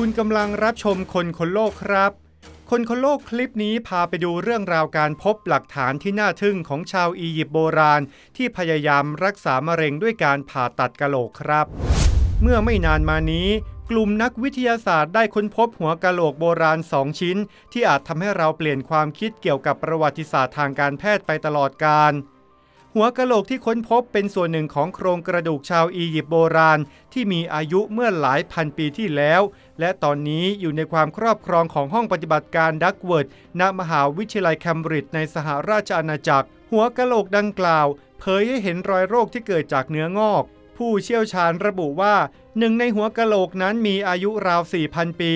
คุณกำลังรับชมคนคนโลกครับ คนคนโลกคลิปนี้พาไปดูเรื่องราวการพบหลักฐานที่น่าทึ่งของชาวอียิปต์โบราณ ที่พยายามรักษามะเร็งด้วยการผ่าตัดกะโหลกครับ เมื่อไม่นานมานี้กลุ่มนักวิทยาศาสตร์ได้ค้นพบหัวกะโหลกโบราณ 2 ชิ้น ที่อาจทำให้เราเปลี่ยนความคิดเกี่ยวกับประวัติศาสตร์ทางการแพทย์ไปตลอดกาล หัวกะโหลกที่ค้นพบเป็นส่วนหนึ่งของโครงกระดูกชาวอียิปต์โบราณ ที่มีอายุเมื่อหลายพันปีที่แล้ว และตอนนี้อยู่ในความครอบครองของห้องปฏิบัติการดักเวิร์ดณมหาวิทยาลัยแคมบริดจ์ในสหราชอาณาจักร หัวกะโหลกดังกล่าว เผยให้เห็นรอยโรคที่เกิดจากเนื้องอก ผู้เชี่ยวชาญระบุว่าหนึ่งในหัวกะโหลกนั้นมีอายุราว 4,000 ปี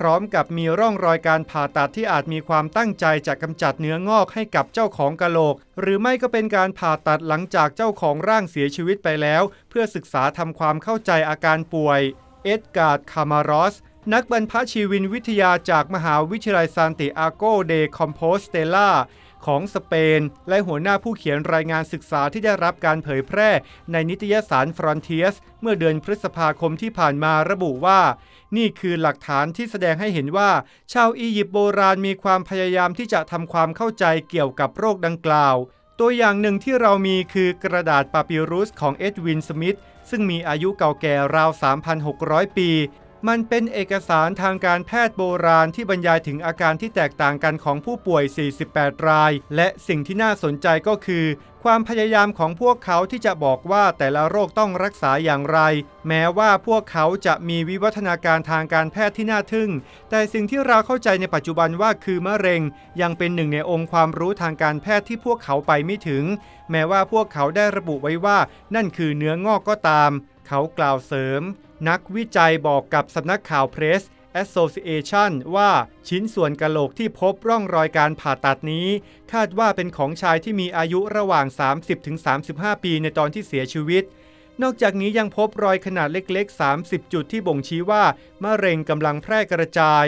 พร้อมกับมีร่องรอยการผ่าตัดที่อาจมีความตั้งใจจะกำจัดเนื้องอกให้กับเจ้าของกะโหลก หรือไม่ก็เป็นการผ่าตัดหลังจากเจ้าของร่างเสียชีวิตไปแล้ว เพื่อศึกษาทำความเข้าใจอาการป่วย เอ็ดการ์ด คามารอส นักบรรพชีวินวิทยาจากมหาวิทยาลัยซานติอาโกเดคอมโพสเตล่า ของสเปน และหัวหน้าผู้เขียนรายงานศึกษาที่ได้รับการเผยแพร่ในนิตยสารฟรอนเทียสเมื่อเดือนพฤษภาคมที่ผ่านมาระบุว่า นี่คือหลักฐานที่แสดงให้เห็นว่า ชาวอียิปต์โบราณมีความพยายามที่จะทำความเข้าใจเกี่ยวกับโรคดังกล่าว ตัวอย่างหนึ่งที่เรามีคือกระดาษปาปิรุสของเอ็ดวินสมิธซึ่งมีอายุเก่าแก่ราว 3,600 ปี มันเป็นเอกสารทางการแพทย์โบราณที่บรรยายถึงอาการที่แตกต่างกันของผู้ป่วย 48 ราย และสิ่งที่น่าสนใจก็คือ ความพยายามของพวกเขาที่จะบอกว่าแต่ละโรคต้องรักษาอย่างไร แม้ว่าพวกเขาจะมีวิวัฒนาการทางการแพทย์ที่น่าทึ่ง แต่สิ่งที่เราเข้าใจในปัจจุบันว่าคือมะเร็ง ยังเป็นหนึ่งในองค์ความรู้ทางการแพทย์ที่พวกเขาไปไม่ถึง แม้ว่าพวกเขาได้ระบุไว้ว่า นั่นคือเนื้องอกก็ตาม เขากล่าวเสริม นักวิจัยบอกกับสำนักข่าวเพรส Association ว่าชิ้นส่วนกะโหลกที่พบร่องรอยการผ่าตัดนี้ คาดว่าเป็นของชายที่มีอายุระหว่าง 30-35 ปีในตอนที่เสียชีวิต นอกจากนี้ยังพบรอยขนาดเล็กๆ 30 จุดที่บ่งชี้ว่า มะเร็งกำลังแพร่กระจาย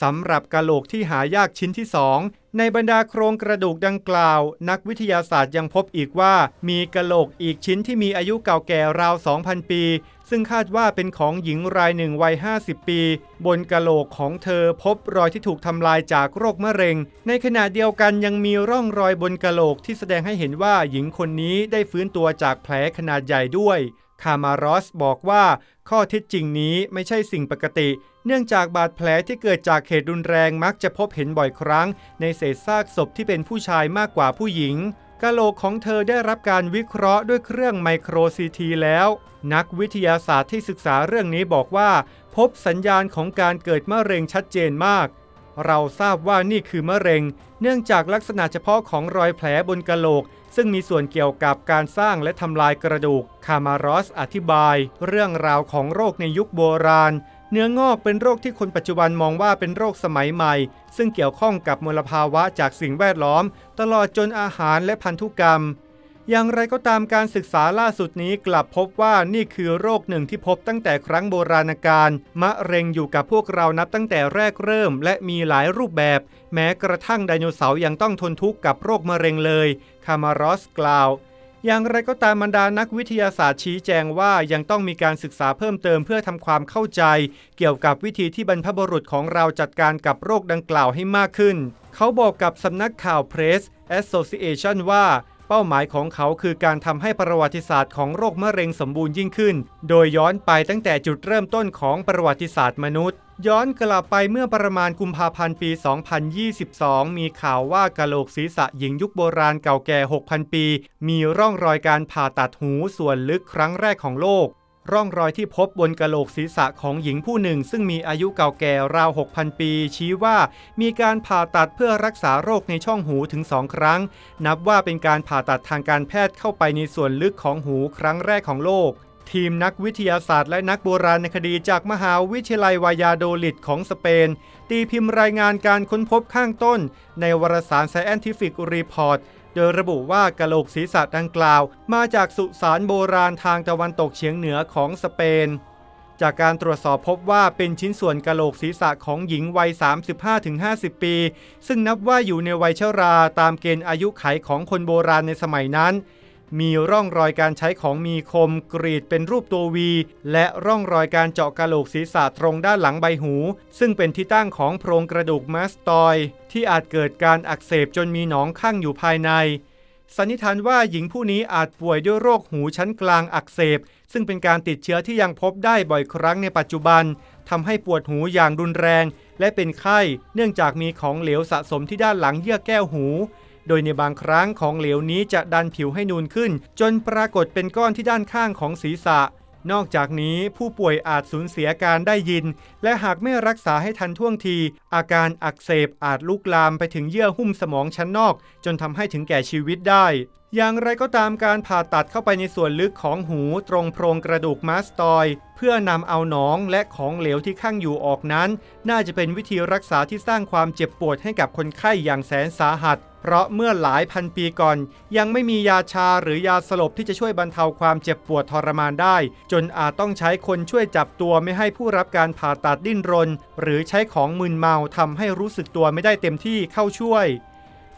สำหรับกะโหลกที่หายากชิ้นที่ 2 ในบรรดาโครงกระดูกดังกล่าว นักวิทยาศาสตร์ยังพบอีกว่า มีกะโหลกอีกชิ้นที่มีอายุเก่าแก่ราว 2,000 ปี ซึ่งคาดว่าเป็นของหญิงรายหนึ่งวัย 50 ปี บนกะโหลกของเธอพบรอยที่ถูกทำลายจากโรคมะเร็ง ในขณะเดียวกันยังมีร่องรอยบนกะโหลกที่แสดงให้เห็นว่าหญิงคนนี้ได้ฟื้นตัวจากแผลขนาดใหญ่ด้วย คามารอสบอกว่าข้อเท็จจริงนี้ไม่ใช่สิ่งปกติ เนื่องจากบาดแผลที่เกิดจากเหตุรุนแรงมักจะพบเห็นบ่อยครั้ง ในเศษซากศพที่เป็นผู้ชายมากกว่าผู้หญิงกะโหลกของเธอได้รับการวิเคราะห์ด้วยเครื่องไมโครซีทีแล้ว นักวิทยาศาสตร์ที่ศึกษาเรื่องนี้บอกว่า พบสัญญาณของการเกิดมะเร็งชัดเจนมาก เราทราบว่านี่คือมะเร็ง เนื่องจากลักษณะเฉพาะของรอยแผลบนกะโหลก ซึ่งมีส่วนเกี่ยวกับการสร้างและทำลายกระดูก คามารอสอธิบาย เรื่องราวของโรคในยุคโบราณ เนื้องอกเป็นโรคที่คนปัจจุบันมองว่าเป็นโรคสมัยใหม่ ซึ่งเกี่ยวข้องกับมลภาวะจากสิ่งแวดล้อม ตลอดจนอาหารและพันธุกรรม อย่างไรก็ตามการศึกษาล่าสุดนี้กลับพบว่านี่คือโรคหนึ่งที่พบตั้งแต่ครั้งโบราณกาลมะเร็งอยู่กับพวกเรานับตั้งแต่แรกเริ่ม และมีหลายรูปแบบ แม้กระทั่งไดโนเสาร์ยังต้องทนทุกข์กับโรคมะเร็งเลยคามารอสกล่าว อย่างไรก็ตามบรรดานักวิทยาศาสตร์ชี้แจงว่ายังต้องมีการศึกษาเพิ่มเติมเพื่อทำความเข้าใจ เกี่ยวกับวิธีที่บรรพบุรุษของเราจัดการกับโรคดังกล่าวให้มากขึ้น เขาบอกกับสำนักข่าว Press Association ว่า เป้าหมายของเขาคือการทำให้ประวัติศาสตร์ของโรคมะเร็งสมบูรณ์ยิ่งขึ้น โดยย้อนไปตั้งแต่จุดเริ่มต้นของประวัติศาสตร์มนุษย์ ย้อนกลับไปเมื่อประมาณกุมภาพันธ์ปี 2022 มีข่าวว่ากะโหลกศีรษะหญิงยุคโบราณเก่าแก่ 6,000 ปี มีร่องรอยการผ่าตัดหูส่วนลึกครั้งแรกของโลก ร่องรอยที่พบบนกะโหลกศีรษะของหญิงผู้หนึ่ง ซึ่งมีอายุเก่าแก่ราว 6,000 ปี ชี้ว่ามีการผ่าตัดเพื่อรักษาโรคในช่องหูถึงสองครั้ง นับว่าเป็นการผ่าตัดทางการแพทย์เข้าไปในส่วนลึกของหูครั้งแรกของโลก ทีมนักวิทยาศาสตร์และนักโบราณคดีจากมหาวิทยาลัยวายาโดลิดของสเปน ตีพิมพ์รายงานการค้นพบข้างต้น ในวารสาร Scientific Report โดยระบุว่ากะโหลกศีรษะดังกล่าว มาจากสุสานโบราณทางตะวันตกเฉียงเหนือของสเปน จากการตรวจสอบพบว่าเป็นชิ้นส่วนกะโหลกศีรษะของหญิงวัย 35-50 ปี ซึ่งนับว่าอยู่ในวัยชราตามเกณฑ์อายุไขของคนโบราณในสมัยนั้น มีร่องรอยการใช้ของมีคมกรีดเป็นรูปตัววี และร่องรอยการเจาะกะโหลกศีรษะตรงด้านหลังใบหู ซึ่งเป็นที่ตั้งของโพรงกระดูกมาสตอย ที่อาจเกิดการอักเสบจนมีหนองข้างอยู่ภายใน สันนิษฐานว่าหญิงผู้นี้อาจป่วยด้วยโรคหูชั้นกลางอักเสบ ซึ่งเป็นการติดเชื้อที่ยังพบได้บ่อยครั้งในปัจจุบันทำให้ปวดหูอย่างรุนแรง และเป็นไข้ เนื่องจากมีของเหลวสะสมที่ด้านหลังเยื่อแก้วหู โดยในบางครั้งของเหลวนี้จะดันผิวให้นูนขึ้น จนปรากฏเป็นก้อนที่ด้านข้างของศีรษะ นอกจากนี้ผู้ป่วยอาจสูญเสียการได้ยิน และหากไม่รักษาให้ทันท่วงที อาการอักเสบอาจลุกลามไปถึงเยื่อหุ้มสมองชั้นนอก จนทำให้ถึงแก่ชีวิตได้อย่างไรก็ตามการผ่าตัดเข้าไปในส่วนลึกของหูตรงโพรงกระดูกมาสตอยเพื่อนำเอาหนองและของเหลวที่ข้างอยู่ออกนั้น น่าจะเป็นวิธีรักษาที่สร้างความเจ็บปวดให้กับคนไข้อย่างแสนสาหัส เพราะเมื่อหลายพันปีก่อน ยังไม่มียาชาหรือยาสลบที่จะช่วยบรรเทาความเจ็บปวดทรมานได้ จนอาจต้องใช้คนช่วยจับตัวไม่ให้ผู้รับการผ่าตัดดิ้นรน หรือใช้ของมึนเมาทำให้รู้สึกตัวไม่ได้เต็มที่เข้าช่วย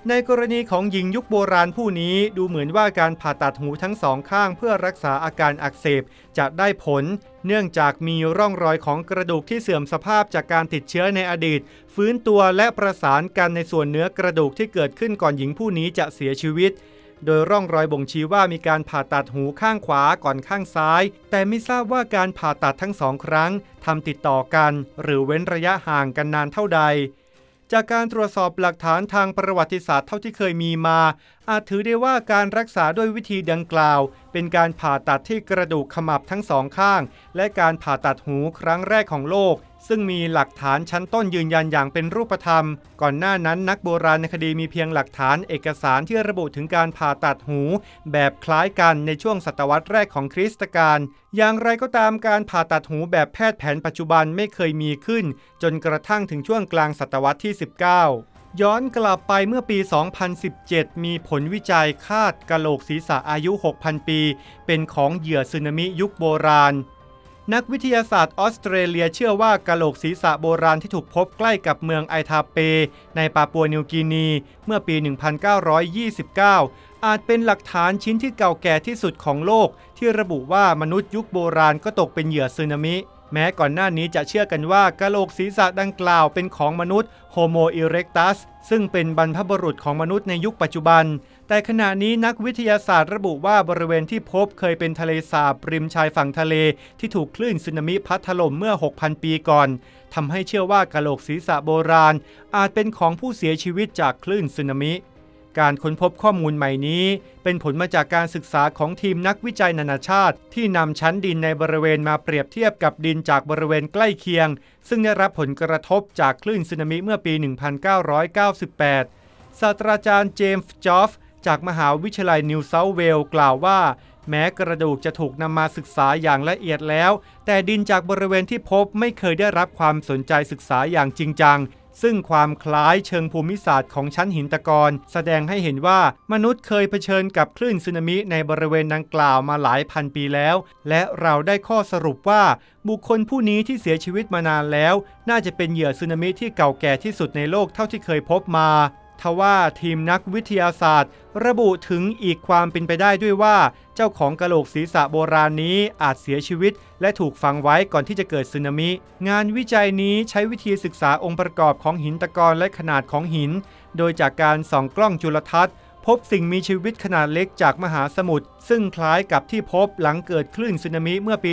ในกรณีของหญิงยุคโบราณผู้นี้ดูเหมือนว่าการผ่าตัดหูทั้งสองข้างเพื่อรักษาอาการอักเสบจะได้ผล เนื่องจากมีร่องรอยของกระดูกที่เสื่อมสภาพจากการติดเชื้อในอดีต ฟื้นตัวและประสานกันในส่วนเนื้อกระดูกที่เกิดขึ้นก่อนหญิงผู้นี้จะเสียชีวิต โดยร่องรอยบ่งชี้ว่ามีการผ่าตัดหูข้างขวาก่อนข้างซ้าย แต่ไม่ทราบว่าการผ่าตัดทั้งสองครั้งทำติดต่อกัน หรือเว้นระยะห่างกันนานเท่าใด จากการตรวจสอบหลักฐานทางประวัติศาสตร์เท่าที่เคยมีมา อาจถือได้ว่าการรักษาด้วยวิธีดังกล่าว เป็นการผ่าตัดที่กระดูกขมับทั้งสองข้าง และการผ่าตัดหูครั้งแรกของโลก ซึ่งมีหลักฐานชั้นต้นยืนยันอย่างเป็นรูปธรรม ก่อนหน้านั้นนักโบราณคดีมีเพียงหลักฐานเอกสารที่ระบุถึงการผ่าตัดหู แบบคล้ายกันในช่วงศตวรรษแรกของคริสตกาลอย่างไรก็ตามการผ่าตัดหูแบบแพทย์แผนปัจจุบันไม่เคยมีขึ้น จนกระทั่งถึงช่วงกลางศตวรรษที่ 19ย้อนกลับไปเมื่อปี 2017 มีผลวิจัยคาดกะโหลกศีรษะอายุ 6,000 ปี เป็นของเหยื่อสึนามิยุคโบราณ นักวิทยาศาสตร์ออสเตรเลียเชื่อว่ากะโหลกศีรษะโบราณที่ถูกพบใกล้กับเมืองไอทาเป ในปาปัวนิวกินี เมื่อปี 1929 อาจเป็นหลักฐานชิ้นที่เก่าแก่ที่สุดของโลก ที่ระบุว่ามนุษย์ยุคโบราณก็ตกเป็นเหยื่อสึนามิ แม้ก่อนหน้านี้จะเชื่อกันว่ากะโหลกศีรษะดังกล่าวเป็นของมนุษย์โฮโมอิเร็กตัสซึ่งเป็นบรรพบุรุษของมนุษย์ในยุคปัจจุบัน แต่ขณะนี้นักวิทยาศาสตร์ระบุว่าบริเวณที่พบเคยเป็นทะเลสาบริมชายฝั่งทะเล ที่ถูกคลื่นสึนามิพัดถล่มเมื่อ 6,000 ปีก่อนทำให้เชื่อว่ากะโหลกศีรษะโบราณ อาจเป็นของผู้เสียชีวิตจากคลื่นสึนามิ การค้นพบข้อมูลใหม่นี้ เป็นผลมาจากการศึกษาของทีมนักวิจัยนานาชาติ ที่นำชั้นดินในบริเวณมาเปรียบเทียบกับดินจากบริเวณใกล้เคียง ซึ่งได้รับผลกระทบจากคลื่นสึนามิเมื่อปี 1998 ศาสตราจารย์เจมส์จอฟจากมหาวิทยาลัยนิวเซาท์เวลส์กล่าวว่า แม้กระดูกจะถูกนำมาศึกษาอย่างละเอียดแล้ว แต่ดินจากบริเวณที่พบไม่เคยได้รับความสนใจศึกษาอย่างจริงจัง ซึ่งความคล้ายเชิงภูมิศาสตร์ของชั้นหินตะกอนแสดงให้เห็นว่ามนุษย์เคยเผชิญกับคลื่นสึนามิในบริเวณดังกล่าวมาหลายพันปีแล้ว และเราได้ข้อสรุปว่าบุคคลผู้นี้ที่เสียชีวิตมานานแล้ว น่าจะเป็นเหยื่อสึนามิที่เก่าแก่ที่สุดในโลกเท่าที่เคยพบมา ทว่าทีมนักวิทยาศาสตร์ ระบุถึงอีกความเป็นไปได้ด้วยว่า เจ้าของกะโหลกศีรษะโบราณนี้อาจเสียชีวิต และถูกฝังไว้ก่อนที่จะเกิดสึนามิ งานวิจัยนี้ใช้วิธีศึกษาองค์ประกอบของหินตะกอนและขนาดของหิน โดยจากการส่องกล้องจุลทรรศน์พบสิ่งมีชีวิตขนาดเล็กจากมหาสมุทรซึ่งคล้ายกับที่พบหลังเกิดคลื่นสึนามิเมื่อปี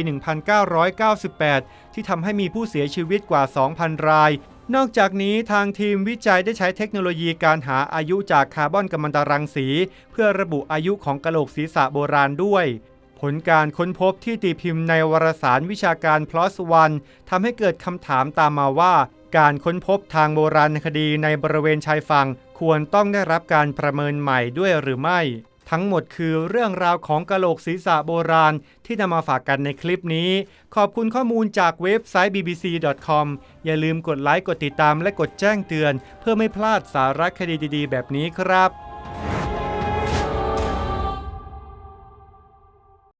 1998 ที่ทำให้มีผู้เสียชีวิตกว่า 2,000 ราย นอกจากนี้ทางทีมวิจัยได้ใช้เทคโนโลยีการหาอายุจากคาร์บอนกัมมันตรังสี เพื่อระบุอายุของกะโหลกศีรษะโบราณด้วย ผลการค้นพบที่ตีพิมพ์ในวารสารวิชาการ plus one ทำให้เกิดคำถามตามมาว่า การค้นพบทางโบราณคดีในบริเวณชายฝั่งควรต้องได้รับการประเมินใหม่ด้วยหรือไม่ ทั้งหมดคือเรื่องราวของกะโหลกศีรษะโบราณที่นำมาฝากกันในคลิปนี้ ขอบคุณข้อมูลจากเว็บไซต์ bbc.com อย่าลืมกดไลค์ กดติดตามและกดแจ้งเตือน เพื่อไม่พลาดสาระคดีดีๆ แบบนี้ครับ